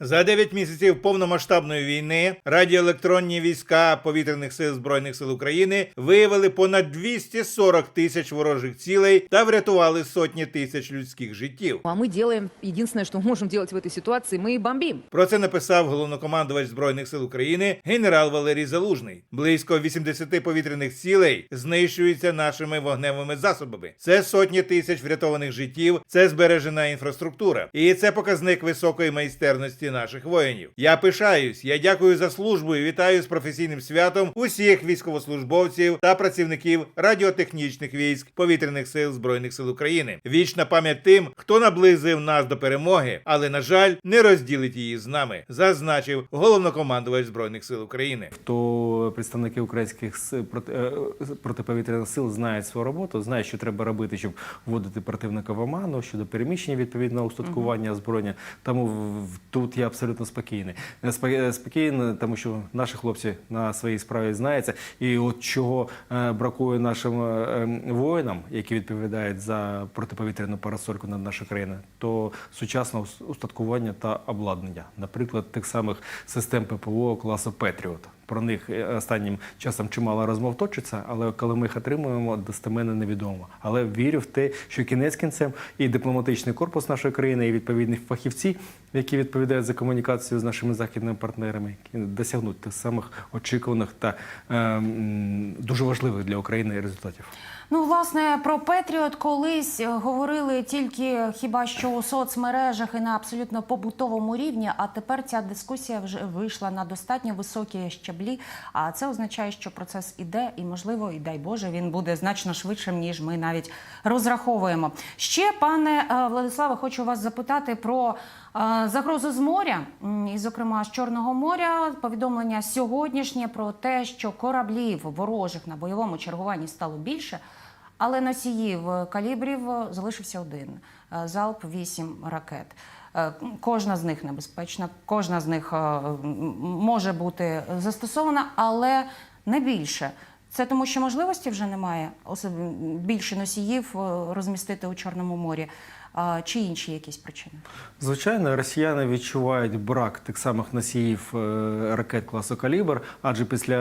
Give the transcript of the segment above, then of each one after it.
За 9 місяців повномасштабної війни радіоелектронні війська повітряних сил збройних сил України виявили понад 240 тисяч ворожих цілей та врятували сотні тисяч людських життів. А мы делаем единственное, что можем делать в этой ситуации, мы бомбим. Про це написав головнокомандувач збройних сил України генерал Валерій Залужний. Близько 80 повітряних цілей знищуються нашими вогневими засобами. Це сотні тисяч врятованих життів, це збережена інфраструктура, і це показник високої майстерності наших воїнів. Я пишаюсь, я дякую за службу і вітаю з професійним святом усіх військовослужбовців та працівників радіотехнічних військ повітряних сил збройних сил України. Вічна пам'ять тим, хто наблизив нас до перемоги, але на жаль, не розділить її з нами, зазначив головнокомандувач збройних сил України. то представники українських проти- е, протиповітряних сил знають свою роботу, знають, що треба робити, щоб вводити противника в оману щодо переміщення відповідного устаткування озброєння. Тому тут я абсолютно спокійний. Е, е, Спокійний, тому що наші хлопці на своїй справі знаються. І от чого е, бракує нашим ем, воїнам, які відповідають за протиповітряну парасольку над нашою країною, то сучасне устаткування та обладнання, наприклад, тих самих систем ППО класу Петріот. Про них е, останнім часом чимало розмов точиться, але коли ми їх отримуємо, достеменно невідомо. Але вірю в те, що кінець кінцем і дипломатичний корпус нашої країни, і відповідні фахівці, які відповідають за комунікацію з нашими західними партнерами, досягнуть тих самих очікуваних та е, дуже важливих для України результатів. Ну, власне, про Петріот колись говорили тільки хіба що у соцмережах і на абсолютно побутовому рівні. А тепер ця дискусія вже вийшла на достатньо високі щаблі. А це означає, що процес іде, і можливо, і дай Боже, він буде значно швидшим, ніж ми навіть розраховуємо. Ще, пане е, Владиславе, хочу вас запитати про е, загрозу з моря, і, зокрема, з Чорного моря. Повідомлення сьогоднішнє про те, що кораблів ворожих на бойовому чергуванні стало більше. Але носіїв калібрів залишився один Е, залп 8 ракет. Е, Кожна з них небезпечна, кожна з них е, може бути застосована, але не більше. Це тому, що можливості вже немає більше носіїв е, розмістити у Чорному морі, чи інші якісь причини. Звичайно, росіяни відчувають брак тих самих носіїв е, ракет класу калібр, адже після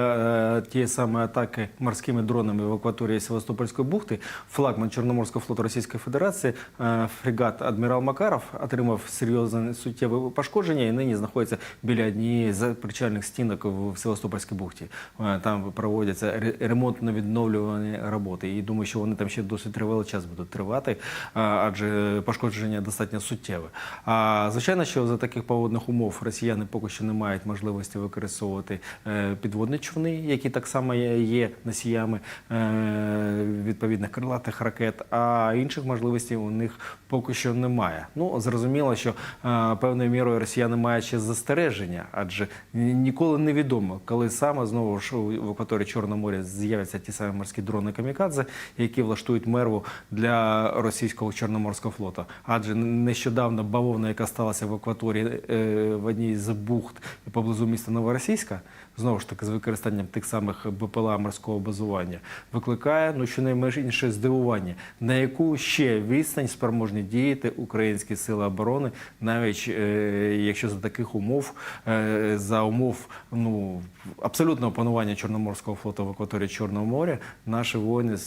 е, тієї самої атаки морськими дронами в акваторії Севастопольської бухти флагман Чорноморського флоту Російської Федерації е, фрегат Адмірал Макаров отримав серйозне суттєве пошкодження і нині знаходиться біля однієї з причальних стінок в Севастопольській бухті. Там проводяться ре- ремонтно-відновлювані роботи. І думаю, що вони там ще досить тривалий час будуть тривати, адже пошкодження достатньо суттєве. А звичайно, що за таких погодних умов росіяни поки що не мають можливості використовувати е, підводні човни, які так само є- носіями е, відповідних крилатих ракет, а інших можливостей у них поки що немає. Ну зрозуміло, що е, певною мірою росіяни мають ще застереження, адже ніколи не відомо, коли саме знову ж в акваторії Чорного моря з'являться ті самі морські дрони камікадзе, які влаштують мерву для російського чорноморського флоту. Адже нещодавно бавовна, яка сталася в акваторії е, в одній з бухт поблизу міста Новоросійська, знову ж таки з використанням тих самих БПЛА морського базування, викликає ну щонайменше здивування, на яку ще відстань спроможні діяти українські сили оборони, навіть е, якщо за таких умов, е, за умов ну абсолютного панування Чорноморського флоту в акваторії Чорного моря, наші воїни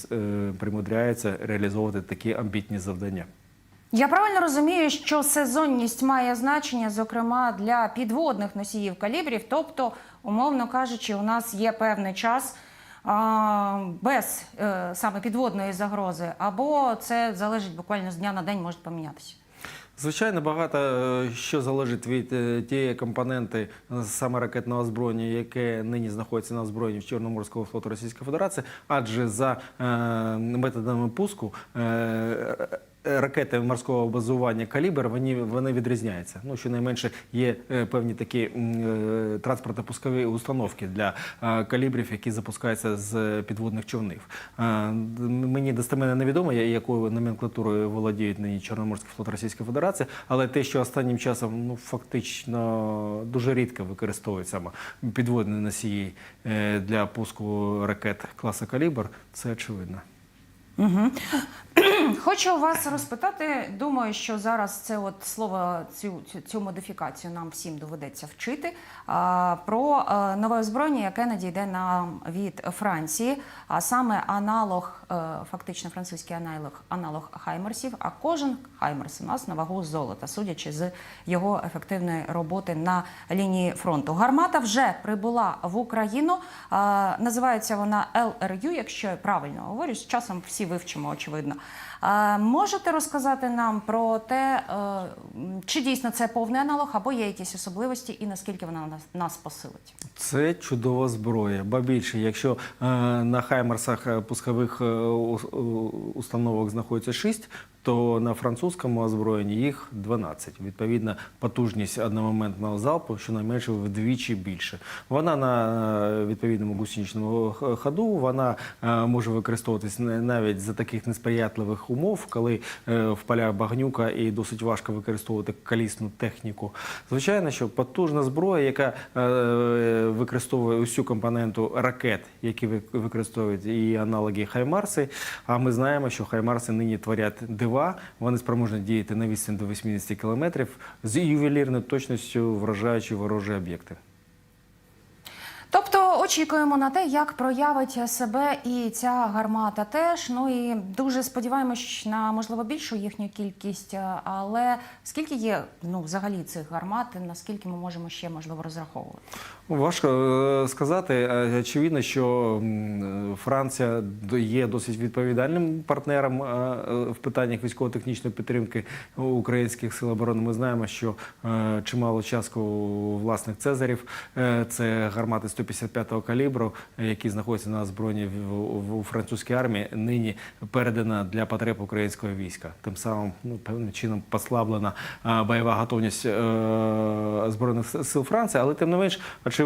примудряються реалізовувати такі амбітні завдання. Я правильно розумію, що сезонність має значення, зокрема для підводних носіїв калібрів. Тобто, умовно кажучи, у нас є певний час а, без е, саме підводної загрози, або це залежить буквально з дня на день може помінятися. Звичайно, багато е, що залежить від е, тієї компоненти е, саме ракетного озброєння, яке нині знаходиться на озброєнні в Чорноморського флоту Російської Федерації, адже за методами пуску. Ракети морського базування калібр вони, вони відрізняються. Ну щонайменше є е, певні такі е, транспортно-пускові установки для е, калібрів, які запускаються з підводних човнів. Е, мені достеменно невідомо, якою номенклатурою володіють нині Чорноморський флот Російської Федерації, але те, що останнім часом ну фактично дуже рідко використовують саме підводні носії е, для пуску ракет класу калібр, це очевидно. Угу. Хочу вас розпитати. Думаю, що зараз це от слово цю, цю, модифікацію нам всім доведеться вчити. А, про а, нове озброєння, яке надійде нам від Франції, а саме аналог, е, фактично французький аналог, аналог Хаймерсів. А кожен Хаймерс у нас на вагу золота, судячи з його ефективної роботи на лінії фронту. Гармата вже прибула в Україну. А, називається вона ЛРЮ, якщо я правильно говорю. З часом всі вивчимо, очевидно. А, можете розказати нам про те, е, чи дійсно це повний аналог, або є якісь особливості, і наскільки вона нас, нас посилить? Це чудова зброя. Ба більше, якщо е, на хаймерсах е, пускових е, установок знаходиться 6, то на французькому озброєнні їх 12. Відповідно, потужність одномоментного залпу щонайменше вдвічі більше. Вона на е, відповідному гусеничному ходу вона е, може використовуватись навіть за таких несприятливих умов, коли е, в полях багнюка і досить важко використовувати колісну техніку. Звичайно, що потужна зброя, яка використовує усю компоненту ракет, які використовують і аналоги Хаймарси. А ми знаємо, що Хаймарси нині творять дива. Вони спроможні діяти на відстань до 80 кілометрів з ювелірною точністю вражаючи ворожі об'єкти. Тобто очікуємо на те, як проявить себе і ця гармата теж. Ну і дуже сподіваємось на можливо більшу їхню кількість. Але скільки є ну взагалі цих гармат, наскільки ми можемо ще можливо розраховувати? Важко е, сказати. Е, Очевидно, що Франція є досить відповідальним партнером е, е, в питаннях військово-технічної підтримки українських сил оборони. Ми знаємо, що е, чимало частку власних цезарів е, це гармати 155-го калібру, е, які знаходяться на озброєнні в, французькій армії, нині передана для потреб українського війська. Тим самим ну, певним чином послаблена е, бойова готовність е, збройних сил Франції, але тим не менш очевидно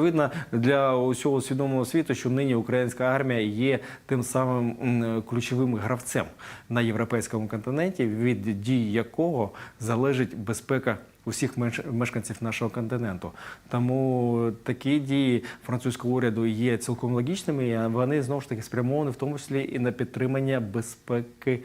для усього свідомого світу, що нині українська армія є тим самим ключовим гравцем на європейському континенті, від дій якого залежить безпека. Усіх мешканців нашого континенту, тому такі дії французького уряду є цілком логічними. Вони знову ж таки спрямовані в тому числі і на підтримання безпеки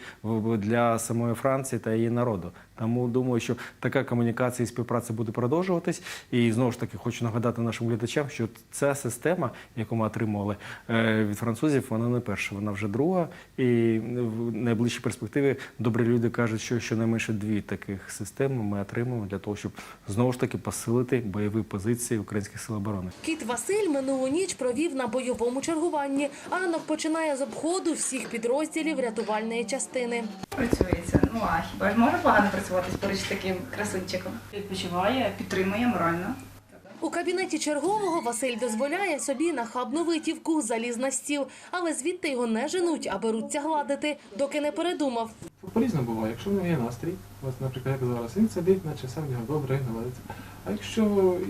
для самої Франції та її народу. Тому думаю, що така комунікація і співпраця буде продовжуватись. І знову ж таки хочу нагадати нашим глядачам, що ця система, яку ми отримували е, від французів, вона не перша, вона вже друга. І в найближчій перспективі добрі люди кажуть, що щонайменше дві таких системи ми отримаємо для того, щоб знову ж таки посилити бойові позиції українських сил оборони. Кіт Василь минулу ніч провів на бойовому чергуванні. А ранок починає з обходу всіх підрозділів рятувальної частини. Працюється. Ну а хіба ж може погано працювати поруч з таким красунчиком? Відпочиває, підтримує морально. У кабінеті чергового Василь дозволяє собі нахабну витівку, заліз на стіл, але звідти його не женуть, а беруться гладити, доки не передумав. По-різному буває, якщо в нього є настрій, от, наприклад, як зараз, він сидить, наче все в нього добре, гладиться. А якщо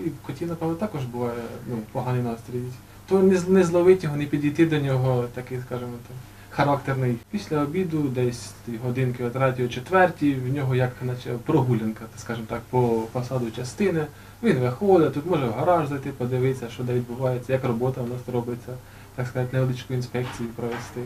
і в коті, напевно, також буває ну, поганий настрій, то не, з- не зловить його, не підійти до нього, такий, скажімо так, характерний. Після обіду, десь годинки о третій, о четвертій, в нього як наче прогулянка, скажімо так, по фасаду частини. Він виходить, тут може в гараж зайти, подивитися, що де відбувається, як робота в нас робиться, так сказати, невеличку інспекцію провести.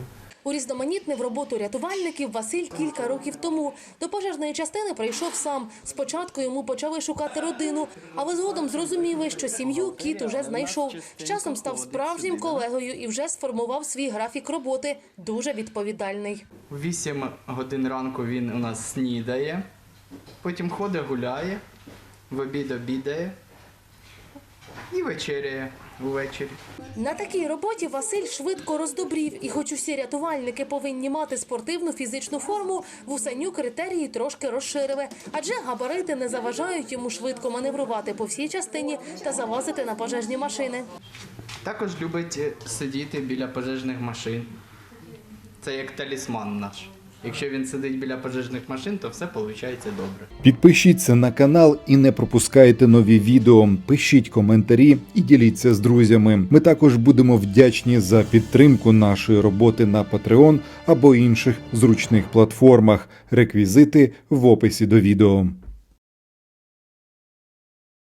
Урізноманітнив роботу рятувальників Василь кілька років тому. До пожежної частини прийшов сам. Спочатку йому почали шукати родину, але згодом зрозуміли, що сім'ю кіт уже знайшов. З часом став справжнім колегою і вже сформував свій графік роботи. Дуже відповідальний. 8 годин ранку він у нас снідає, потім ходить гуляє, в обід обідає і вечеряє увечері. На такій роботі Василь швидко роздобрів, і хоч усі рятувальники повинні мати спортивну фізичну форму, вусаню критерії трошки розширили, адже габарити не заважають йому швидко маневрувати по всій частині та залазити на пожежні машини. Також любить сидіти біля пожежних машин. Це як талісман наш. Якщо він сидить біля пожежних машин, то все виходить добре. Підпишіться на канал і не пропускайте нові відео. Пишіть коментарі і діліться з друзями. Ми також будемо вдячні за підтримку нашої роботи на Patreon або інших зручних платформах. Реквізити в описі до відео.